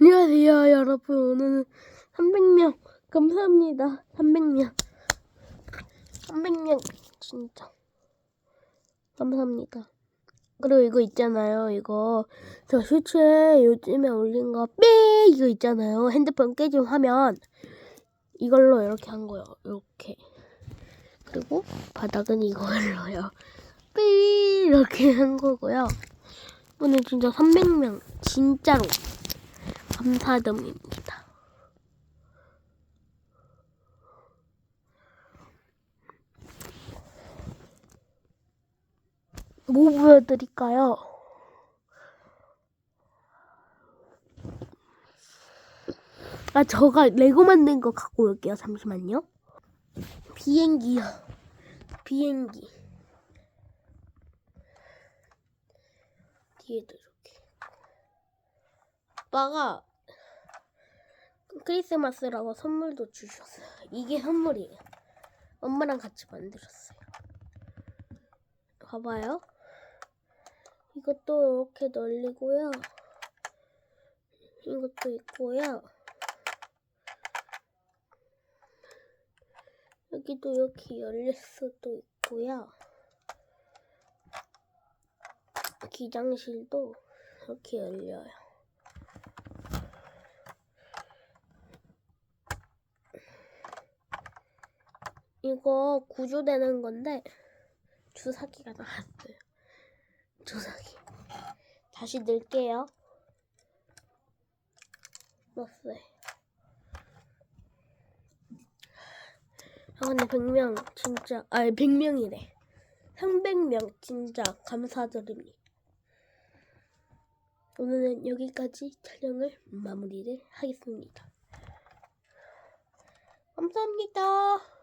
안녕하세요, 여러분. 오늘은 300명. 감사합니다. 300명. 300명. 진짜. 감사합니다. 그리고 이거 있잖아요. 이거. 저 슈츠에 요즘에 올린 거, 삐! 이거 있잖아요. 핸드폰 깨진 화면. 이걸로 이렇게 한 거예요. 이렇게. 그리고 바닥은 이걸로요. 삐! 이렇게 한 거고요. 오늘 진짜 300명. 진짜로. 감사드립니다. 뭐 보여드릴까요? 아, 저가 레고 만든 거 갖고 올게요. 잠시만요. 비행기요. 비행기. 뒤에도 이렇게. 아빠가 크리스마스라고 선물도 주셨어요. 이게 선물이에요. 엄마랑 같이 만들었어요. 봐봐요. 이것도 이렇게 널리고요. 이것도 있고요. 여기도 이렇게 열릴 수도 있고요. 기장실도 이렇게 열려요. 이거 구조되는 건데 주사기가 나왔어요. 주사기. 다시 넣을게요. 넣었어요. 아 근데 100명 진짜 아니 100명이래. 300명 진짜 감사드립니다. 오늘은 여기까지 촬영을 마무리를 하겠습니다. 감사합니다. 슈